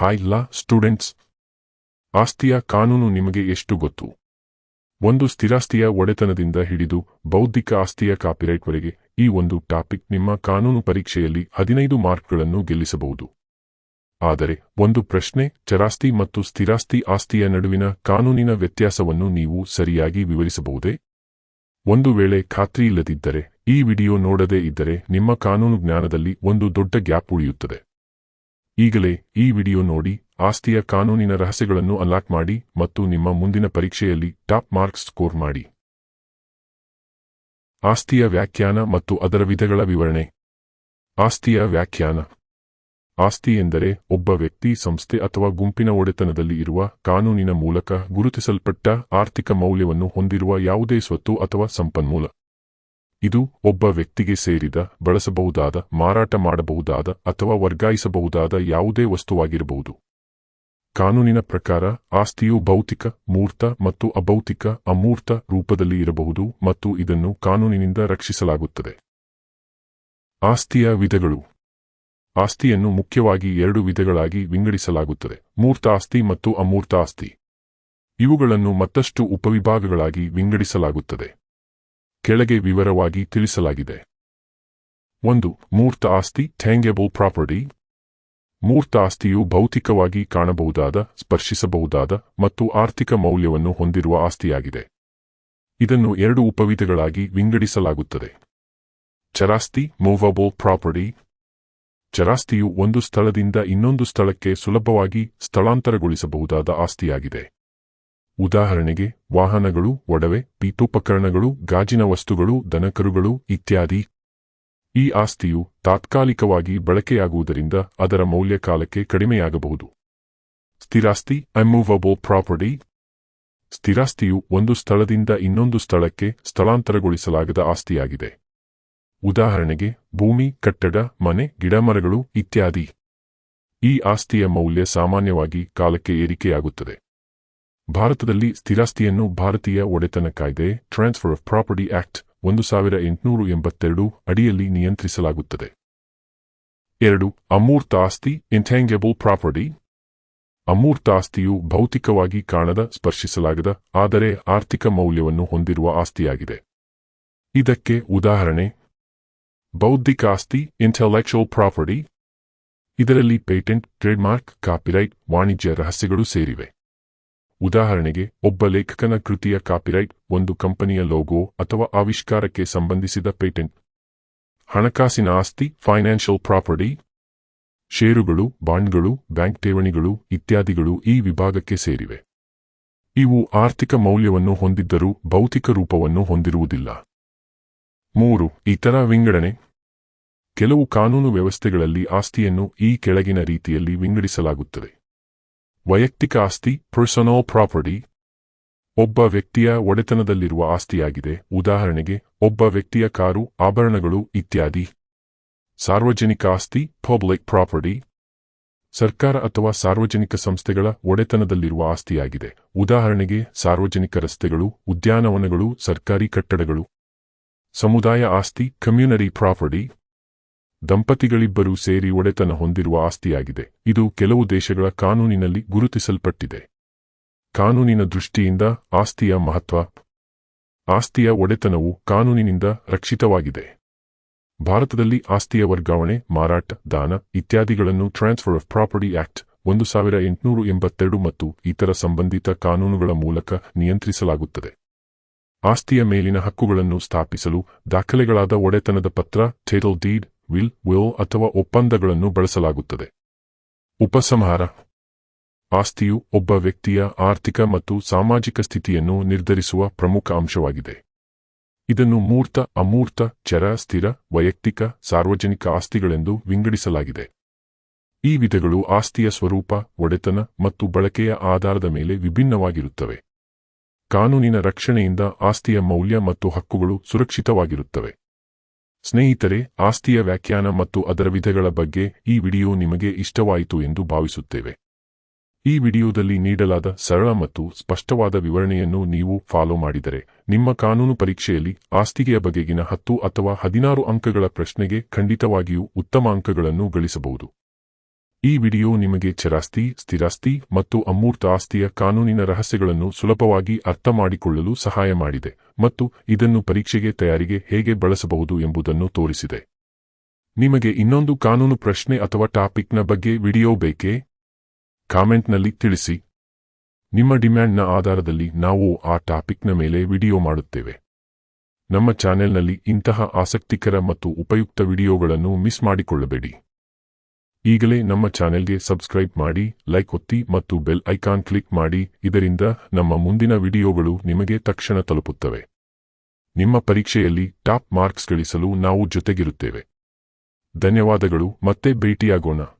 Hi ಲಾ students ಆಸ್ತಿಯ ಕಾನೂನು ನಿಮಗೆ ಎಷ್ಟು ಗೊತ್ತು? ಒಂದು ಸ್ಥಿರಾಸ್ತಿಯ ಒಡೆತನದಿಂದ ಹಿಡಿದು ಬೌದ್ಧಿಕ ಆಸ್ತಿಯ ಕಾಪಿರೈಟ್ವರೆಗೆ ಈ ಒಂದು ಟಾಪಿಕ್ ನಿಮ್ಮ ಕಾನೂನು ಪರೀಕ್ಷೆಯಲ್ಲಿ ಹದಿನೈದು ಮಾರ್ಕ್ಗಳನ್ನು ಗೆಲ್ಲಿಸಬಹುದು. ಆದರೆ ಒಂದು ಪ್ರಶ್ನೆ, ಚರಾಸ್ತಿ ಮತ್ತು ಸ್ಥಿರಾಸ್ತಿ ಆಸ್ತಿಯ ನಡುವಿನ ಕಾನೂನಿನ ವ್ಯತ್ಯಾಸವನ್ನು ನೀವು ಸರಿಯಾಗಿ ವಿವರಿಸಬಹುದೇ? ಒಂದು ವೇಳೆ ಖಾತ್ರಿಯಿಲ್ಲದಿದ್ದರೆ ಈ ವಿಡಿಯೋ ನೋಡದೇ ಇದ್ದರೆ ನಿಮ್ಮ ಕಾನೂನು ಜ್ಞಾನದಲ್ಲಿ ಒಂದು ದೊಡ್ಡ ಗ್ಯಾಪ್ ಉಳಿಯುತ್ತದೆ. ಈಗಲೇ ಈ ವಿಡಿಯೋ ನೋಡಿ, ಆಸ್ತಿಯ ಕಾನೂನಿನ ರಹಸ್ಯಗಳನ್ನು ಅನ್ಲಾಕ್ ಮಾಡಿ ಮತ್ತು ನಿಮ್ಮ ಮುಂದಿನ ಪರೀಕ್ಷೆಯಲ್ಲಿ ಟಾಪ್ ಮಾರ್ಕ್ಸ್ ಸ್ಕೋರ್ ಮಾಡಿ. ಆಸ್ತಿಯ ವ್ಯಾಖ್ಯಾನ ಮತ್ತು ಅದರ ವಿಧಗಳ ವಿವರಣೆ. ಆಸ್ತಿಯ ವ್ಯಾಖ್ಯಾನ. ಆಸ್ತಿ ಎಂದರೆ ಒಬ್ಬ ವ್ಯಕ್ತಿ, ಸಂಸ್ಥೆ ಅಥವಾ ಗುಂಪಿನ ಒಡೆತನದಲ್ಲಿ ಇರುವ ಕಾನೂನಿನ ಮೂಲಕ ಗುರುತಿಸಲ್ಪಟ್ಟ ಆರ್ಥಿಕ ಮೌಲ್ಯವನ್ನು ಹೊಂದಿರುವ ಯಾವುದೇ ಸ್ವತ್ತು ಅಥವಾ ಸಂಪನ್ಮೂಲ. ಇದು ಒಬ್ಬ ವ್ಯಕ್ತಿಗೆ ಸೇರಿದ, ಬಳಸಬಹುದಾದ, ಮಾರಾಟ ಮಾಡಬಹುದಾದ ಅಥವಾ ವರ್ಗಾಯಿಸಬಹುದಾದ ಯಾವುದೇ ವಸ್ತುವಾಗಿರಬಹುದು. ಕಾನೂನಿನ ಪ್ರಕಾರ, ಆಸ್ತಿಯು ಭೌತಿಕ, ಮೂರ್ತ ಮತ್ತು ಅಭೌತಿಕ, ಅಮೂರ್ತ ರೂಪದಲ್ಲಿ ಇರಬಹುದು ಮತ್ತು ಇದನ್ನು ಕಾನೂನಿನಿಂದ ರಕ್ಷಿಸಲಾಗುತ್ತದೆ. ಆಸ್ತಿಯ ವಿಧಗಳು. ಆಸ್ತಿಯನ್ನು ಮುಖ್ಯವಾಗಿ ಎರಡು ವಿಧಗಳಾಗಿ ವಿಂಗಡಿಸಲಾಗುತ್ತದೆ ಮೂರ್ತ ಆಸ್ತಿ ಮತ್ತು ಅಮೂರ್ತ ಆಸ್ತಿ ಇವುಗಳನ್ನು ಮತ್ತಷ್ಟು ಉಪವಿಭಾಗಗಳಾಗಿ ವಿಂಗಡಿಸಲಾಗುತ್ತದೆ. ಕೆಳಗೆ ವಿವರವಾಗಿ ತಿಳಿಸಲಾಗಿದೆ. ಒಂದು, ಮೂರ್ತ ಆಸ್ತಿ ಟ್ಯಾಂಗೆಬಲ್ ಪ್ರಾಪರ್ಟಿ ಮೂರ್ತ ಆಸ್ತಿಯು ಭೌತಿಕವಾಗಿ ಕಾಣಬಹುದಾದ, ಸ್ಪರ್ಶಿಸಬಹುದಾದ ಮತ್ತು ಆರ್ಥಿಕ ಮೌಲ್ಯವನ್ನು ಹೊಂದಿರುವ ಆಸ್ತಿಯಾಗಿದೆ. ಇದನ್ನು ಎರಡು ಉಪವಿಧಗಳಾಗಿ ವಿಂಗಡಿಸಲಾಗುತ್ತದೆ. ಚರಾಸ್ತಿ ಮೂವಬಲ್ ಪ್ರಾಪರ್ಟಿ ಚರಾಸ್ತಿಯು ಒಂದು ಸ್ಥಳದಿಂದ ಇನ್ನೊಂದು ಸ್ಥಳಕ್ಕೆ ಸುಲಭವಾಗಿ ಸ್ಥಳಾಂತರಗೊಳಿಸಬಹುದಾದ ಆಸ್ತಿಯಾಗಿದೆ. ಉದಾಹರಣೆಗೆ ವಾಹನಗಳು, ಒಡವೆ, ಪೀಠೋಪಕರಣಗಳು, ಗಾಜಿನ ವಸ್ತುಗಳು, ದನಕರುಗಳು ಇತ್ಯಾದಿ. ಈ ಆಸ್ತಿಯು ತಾತ್ಕಾಲಿಕವಾಗಿ ಬಳಕೆಯಾಗುವುದರಿಂದ ಅದರ ಮೌಲ್ಯ ಕಾಲಕ್ಕೆ ಕಡಿಮೆಯಾಗಬಹುದು. ಸ್ಥಿರಾಸ್ತಿ ಅಮೂವಬಲ್ ಪ್ರಾಪರ್ಟಿ ಸ್ಥಿರಾಸ್ತಿಯು ಒಂದು ಸ್ಥಳದಿಂದ ಇನ್ನೊಂದು ಸ್ಥಳಕ್ಕೆ ಸ್ಥಳಾಂತರಗೊಳಿಸಲಾಗದ ಆಸ್ತಿಯಾಗಿದೆ. ಉದಾಹರಣೆಗೆ, ಭೂಮಿ, ಕಟ್ಟಡ, ಮನೆ, ಗಿಡಮರಗಳು ಇತ್ಯಾದಿ. ಈ ಆಸ್ತಿಯ ಮೌಲ್ಯ ಸಾಮಾನ್ಯವಾಗಿ ಕಾಲಕ್ಕೆ ಏರಿಕೆಯಾಗುತ್ತದೆ. ಭಾರತದಲ್ಲಿ ಸ್ಥಿರಾಸ್ತಿಯನ್ನು ಭಾರತೀಯ ಒಡೆತನ ಕಾಯ್ದೆ ಟ್ರಾನ್ಸ್ಫರ್ ಆಫ್ ಪ್ರಾಪರ್ಟಿ ಆಕ್ಟ್ ಒಂದು ಸಾವಿರ ಎಂಟುನೂರು ಎಂಬತ್ತೆರಡು ಅಡಿಯಲ್ಲಿ ನಿಯಂತ್ರಿಸಲಾಗುತ್ತದೆ. ಎರಡು, ಅಮೂರ್ತ ಆಸ್ತಿ ಇಂಟ್ಯಾಂಗೆಬಲ್ ಪ್ರಾಪರ್ಟಿ ಅಮೂರ್ತ ಆಸ್ತಿಯು ಭೌತಿಕವಾಗಿ ಕಾಣದ, ಸ್ಪರ್ಶಿಸಲಾಗದ, ಆದರೆ ಆರ್ಥಿಕ ಮೌಲ್ಯವನ್ನು ಹೊಂದಿರುವ ಆಸ್ತಿಯಾಗಿದೆ. ಇದಕ್ಕೆ ಉದಾಹರಣೆ, ಬೌದ್ಧಿಕ ಆಸ್ತಿ ಇಂಟೆಲೆಕ್ಚುವಲ್ ಪ್ರಾಪರ್ಟಿ ಇದರಲ್ಲಿ ಪೇಟೆಂಟ್, ಟ್ರೇಡ್ಮಾರ್ಕ್, ಕಾಪಿರೈಟ್, ವಾಣಿಜ್ಯ ರಹಸ್ಯಗಳು ಸೇರಿವೆ. ಉದಾಹರಣೆಗೆ, ಒಬ್ಬ ಲೇಖಕನ ಕೃತಿಯ ಕಾಪಿರೈಟ್, ಒಂದು ಕಂಪನಿಯ ಲೋಗೋ ಅಥವಾ ಆವಿಷ್ಕಾರಕ್ಕೆ ಸಂಬಂಧಿಸಿದ ಪೇಟೆಂಟ್. ಹಣಕಾಸಿನ ಆಸ್ತಿ, ಫೈನಾನ್ಷಿಯಲ್ ಪ್ರಾಪರ್ಟಿ, ಷೇರುಗಳು, ಬಾಂಡ್ಗಳು, ಬ್ಯಾಂಕ್ ಠೇವಣಿಗಳು ಇತ್ಯಾದಿಗಳು ಈ ವಿಭಾಗಕ್ಕೆ ಸೇರಿವೆ. ಇವು ಆರ್ಥಿಕ ಮೌಲ್ಯವನ್ನು ಹೊಂದಿದ್ದರೂ ಭೌತಿಕ ರೂಪವನ್ನು ಹೊಂದಿರುವುದಿಲ್ಲ. ಮೂರು, ಇತರ ವಿಂಗಡಣೆ. ಕೆಲವು ಕಾನೂನು ವ್ಯವಸ್ಥೆಗಳಲ್ಲಿ ಆಸ್ತಿಯನ್ನು ಈ ಕೆಳಗಿನ ರೀತಿಯಲ್ಲಿ ವಿಂಗಡಿಸಲಾಗುತ್ತದೆ. ವೈಯಕ್ತಿಕ ಆಸ್ತಿ ಪರ್ಸನಲ್ ಪ್ರಾಪರ್ಟಿ ಒಬ್ಬ ವ್ಯಕ್ತಿಯ ಒಡೆತನದಲ್ಲಿರುವ ಆಸ್ತಿಯಾಗಿದೆ. ಉದಾಹರಣೆಗೆ, ಒಬ್ಬ ವ್ಯಕ್ತಿಯ ಕಾರು, ಆಭರಣಗಳು ಇತ್ಯಾದಿ. ಸಾರ್ವಜನಿಕ ಆಸ್ತಿ ಪಬ್ಲಿಕ್ ಪ್ರಾಪರ್ಟಿ ಸರ್ಕಾರ ಅಥವಾ ಸಾರ್ವಜನಿಕ ಸಂಸ್ಥೆಗಳ ಒಡೆತನದಲ್ಲಿರುವ ಆಸ್ತಿಯಾಗಿದೆ. ಉದಾಹರಣೆಗೆ, ಸಾರ್ವಜನಿಕ ರಸ್ತೆಗಳು, ಉದ್ಯಾನವನಗಳು, ಸರ್ಕಾರಿ ಕಟ್ಟಡಗಳು. ಸಮುದಾಯ ಆಸ್ತಿ ಕಮ್ಯುನರಿ ಪ್ರಾಪರ್ಟಿ ದಂಪತಿಗಳಿಬ್ಬರೂ ಸೇರಿ ಒಡೆತನ ಹೊಂದಿರುವ ಆಸ್ತಿಯಾಗಿದೆ. ಇದು ಕೆಲವು ದೇಶಗಳ ಕಾನೂನಿನಲ್ಲಿ ಗುರುತಿಸಲ್ಪಟ್ಟಿದೆ. ಕಾನೂನಿನ ದೃಷ್ಟಿಯಿಂದ ಆಸ್ತಿಯ ಮಹತ್ವ, ಆಸ್ತಿಯ ಒಡೆತನವು ಕಾನೂನಿನಿಂದ ರಕ್ಷಿತವಾಗಿದೆ. ಭಾರತದಲ್ಲಿ ಆಸ್ತಿಯ ವರ್ಗಾವಣೆ, ಮಾರಾಟ, ದಾನ ಇತ್ಯಾದಿಗಳನ್ನು ಟ್ರಾನ್ಸ್ಫರ್ ಆಫ್ ಪ್ರಾಪರ್ಟಿ ಆಕ್ಟ್ ಒಂದು ಸಾವಿರ ಎಂಟುನೂರು ಎಂಬತ್ತೆರಡು ಮತ್ತು ಇತರ ಸಂಬಂಧಿತ ಕಾನೂನುಗಳ ಮೂಲಕ ನಿಯಂತ್ರಿಸಲಾಗುತ್ತದೆ. ಆಸ್ತಿಯ ಮೇಲಿನ ಹಕ್ಕುಗಳನ್ನು ಸ್ಥಾಪಿಸಲು ದಾಖಲೆಗಳಾದ ಒಡೆತನದ ಪತ್ರ ಟೇಟಲ್ ಡೀಡ್ ವಿಲ್ ವಿಲ್ ಅಥವಾ ಒಪ್ಪಂದಗಳನ್ನು ಬಳಸಲಾಗುತ್ತದೆ. ಉಪಸಂಹಾರ. ಆಸ್ತಿಯು ಒಬ್ಬ ವ್ಯಕ್ತಿಯ ಆರ್ಥಿಕ ಮತ್ತು ಸಾಮಾಜಿಕ ಸ್ಥಿತಿಯನ್ನು ನಿರ್ಧರಿಸುವ ಪ್ರಮುಖ ಅಂಶವಾಗಿದೆ. ಇದನ್ನು ಮೂರ್ತ, ಅಮೂರ್ತ, ಚರ, ಸ್ಥಿರ, ವೈಯಕ್ತಿಕ, ಸಾರ್ವಜನಿಕ ಆಸ್ತಿಗಳೆಂದು ವಿಂಗಡಿಸಲಾಗಿದೆ. ಈ ವಿಧಗಳು ಆಸ್ತಿಯ ಸ್ವರೂಪ, ಒಡೆತನ ಮತ್ತು ಬಳಕೆಯ ಆಧಾರದ ಮೇಲೆ ವಿಭಿನ್ನವಾಗಿರುತ್ತವೆ. ಕಾನೂನಿನ ರಕ್ಷಣೆಯಿಂದ ಆಸ್ತಿಯ ಮೌಲ್ಯ ಮತ್ತು ಹಕ್ಕುಗಳು ಸುರಕ್ಷಿತವಾಗಿರುತ್ತವೆ. ಸ್ನೇಹಿತರೆ, ಆಸ್ತಿಯ ವ್ಯಾಖ್ಯಾನ ಮತ್ತು ಅದರ ವಿಧಗಳ ಬಗ್ಗೆ ಈ ವಿಡಿಯೋ ನಿಮಗೆ ಇಷ್ಟವಾಯಿತು ಎಂದು ಭಾವಿಸುತ್ತೇವೆ. ಈ ವಿಡಿಯೋದಲ್ಲಿ ನೀಡಲಾದ ಸರಳ ಮತ್ತು ಸ್ಪಷ್ಟವಾದ ವಿವರಣೆಯನ್ನು ನೀವು ಫಾಲೋ ಮಾಡಿದರೆ, ನಿಮ್ಮ ಕಾನೂನು ಪರೀಕ್ಷೆಯಲ್ಲಿ ಆಸ್ತಿಗೆಯ ಬಗೆಗಿನ ಹತ್ತು ಅಥವಾ ಹದಿನಾರು ಅಂಕಗಳ ಪ್ರಶ್ನೆಗೆ ಖಂಡಿತವಾಗಿಯೂ ಉತ್ತಮ ಅಂಕಗಳನ್ನು ಗಳಿಸಬಹುದು. ಈ ವಿಡಿಯೋ ನಿಮಗೆ ಚರಾಸ್ತಿ, ಸ್ಥಿರಾಸ್ತಿ ಮತ್ತು ಅಮೂರ್ತ ಆಸ್ತಿಯ ಕಾನೂನಿನ ರಹಸ್ಯಗಳನ್ನು ಸುಲಭವಾಗಿ ಅರ್ಥಮಾಡಿಕೊಳ್ಳಲು ಸಹಾಯ ಮಾಡಿದೆ ಮತ್ತು ಇದನ್ನು ಪರೀಕ್ಷೆಗೆ, ತಯಾರಿಗೆ ಹೇಗೆ ಬಳಸಬಹುದು ಎಂಬುದನ್ನು ತೋರಿಸಿದೆ. ನಿಮಗೆ ಇನ್ನೊಂದು ಕಾನೂನು ಪ್ರಶ್ನೆ ಅಥವಾ ಟಾಪಿಕ್ನ ಬಗ್ಗೆ ವಿಡಿಯೋ ಬೇಕೇ? ಕಾಮೆಂಟ್ನಲ್ಲಿ ತಿಳಿಸಿ. ನಿಮ್ಮ ಡಿಮ್ಯಾಂಡ್ನ ಆಧಾರದಲ್ಲಿ ನಾವು ಆ ಟಾಪಿಕ್ನ ಮೇಲೆ ವಿಡಿಯೋ ಮಾಡುತ್ತೇವೆ. ನಮ್ಮ ಚಾನೆಲ್ನಲ್ಲಿ ಇಂತಹ ಆಸಕ್ತಿಕರ ಮತ್ತು ಉಪಯುಕ್ತ ವಿಡಿಯೋಗಳನ್ನು ಮಿಸ್ ಮಾಡಿಕೊಳ್ಳಬೇಡಿ. ಈಗಲೇ ನಮ್ಮ ಚಾನೆಲ್ಗೆ ಸಬ್ಸ್ಕ್ರೈಬ್ ಮಾಡಿ, ಲೈಕ್ ಒತ್ತಿ ಮತ್ತು ಬೆಲ್ ಐಕಾನ್ ಕ್ಲಿಕ್ ಮಾಡಿ, ಇದರಿಂದ ನಮ್ಮ ಮುಂದಿನ ವಿಡಿಯೋಗಳು ನಿಮಗೆ ತಕ್ಷಣ ತಲುಪುತ್ತವೆ. ನಿಮ್ಮ ಪರೀಕ್ಷೆಯಲ್ಲಿ ಟಾಪ್ ಮಾರ್ಕ್ಸ್ ಗಳಿಸಲು ನಾವು ಜೊತೆಗಿರುತ್ತೇವೆ. ಧನ್ಯವಾದಗಳು, ಮತ್ತೆ ಭೇಟಿಯಾಗೋಣ.